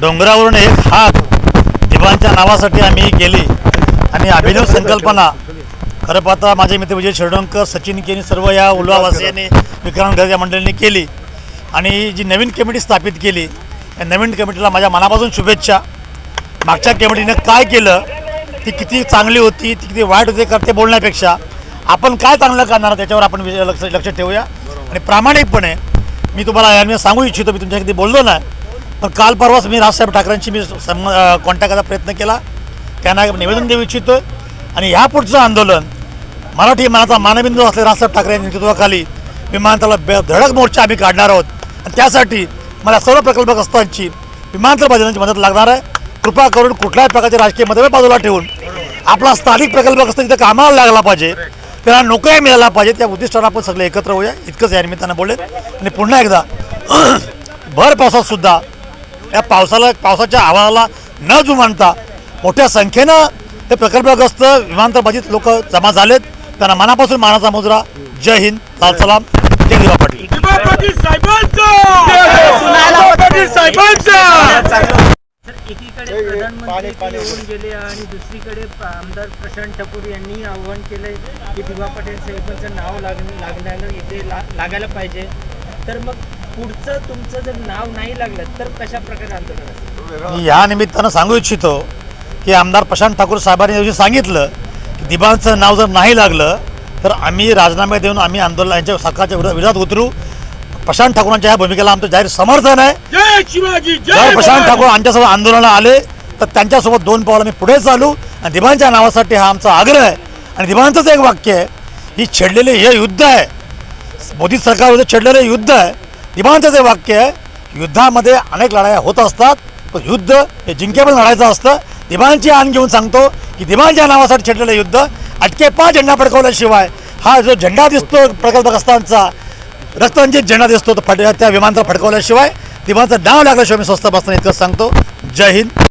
डोंगरावरून एक हात दिवांच्या नावासाठी आम्ही गेले. आणि अभिनव संकल्पना. खरं पाहता माझे मित्र विजय शिरडोंकर सचिन केनी सर्व या उल्हावासियांनी विक्रांत घर या मंडळींनी केली. आणि जी नवीन कमिटी स्थापित केली या नवीन कमिटीला माझ्या मनापासून शुभेच्छा. मागच्या कमिटीनं काय केलं ती किती चांगली होती ती किती वाईट होती करते बोलण्यापेक्षा आपण काय चांगलं करणार त्याच्यावर आपण विजय- लक्ष लक्ष ठेवूया. आणि प्रामाणिकपणे मी तुम्हाला याने सांगू इच्छितो मी तुमच्या किती बोललो नाही. पण काल परवाच मी राजसाहेब ठाकरेंशी मी सम कॉन्टॅक्ट करायचा प्रयत्न केला. त्यांना निवेदन देऊ इच्छितो. आणि ह्या पुढचं आंदोलन मराठी मनाचा मानबिंदू असलेल्या राजसाहेब ठाकरे यांच्या नेतृत्वाखाली विमानतळाला बे धडक मोर्चा आम्ही काढणार आहोत. आणि त्यासाठी मला सर्व प्रकल्पग्रस्तांची विमानतळ बाजूंची मदत लागणार आहे. कृपा करून कुठल्याही प्रकारचे राजकीय मतभेद बाजूला ठेवून आपला स्थानिक प्रकल्पग्रस्त तिथं कामाला लागला पाहिजे त्याला नोकऱ्या मिळायला पाहिजे त्या उद्दिष्टाला आपण सगळे एकत्र होऊया. इतकंच या निमित्तानं बोलेल आणि पुन्हा एकदा भर पावसात सुद्धा या पावसाला पावसाच्या आव्हानाला न जुमानता मोठ्या संख्येनं हे प्रकल्पग्रस्त विमानतळ बाधित लोक जमा झालेत. त्यांना मनापासून मानाचा मुजरा. जय हिंद. लाल सलाम. जय दिवा पाटील एकीकडे प्रधानमंत्री येऊन गेले आणि दुसरीकडे आमदार प्रशांत ठाकूर यांनी आव्हान केलंय की दिवा पटेल साहेबांचं नाव लागण्याला इथे लागायला पाहिजे. तर मग पुढचं तुमचं जर नाव नाही लागलं तर कशा प्रकारे आंदोलन असेल? मी या निमित्तानं सांगू इच्छितो की आमदार प्रशांत ठाकूर साहेबांनी या दिवशी सांगितलं की दिबांचं नाव जर नाही लागलं तर आम्ही राजीनामे देऊन आम्ही आंदोलन यांच्या सरकारच्या विरोधात विरोधात उतरू. प्रशांत ठाकूरांच्या ह्या भूमिकेला आमचं जाहीर समर्थन आहे. जय शिवाजी जर जय प्रशांत. ठाकूर आमच्यासोबत आंदोलनाला आले तर त्यांच्यासोबत दोन पावलं मी पुढे चालू. आणि दिबांच्या नावासाठी हा आमचा आग्रह आहे. आणि दिबांचंच एक वाक्य आहे ही छेडलेले हे युद्ध आहे. मोदी सरकारविरुद्ध छेडलेलं युद्ध आहे. दिबांचं जे वाक्य आहे युद्धामध्ये अनेक लढाया होत असतात पण युद्ध हे जिंकेबल लढायचं असतं. दिबांची आण घेऊन सांगतो की दिबांच्या नावासाठी छेडलेलं युद्ध अटके पाच झेंडा फडकवल्याशिवाय हा जो झेंडा दिसतो प्रकल्पग्रस्तांचा रक्तरंजित झेंडा दिसतो तो फट त्या विमानतळ फडकवल्याशिवाय दिबांचं नाव लागल्याशिवाय मी स्वस्त बसताना इतकं सांगतो. जय हिंद.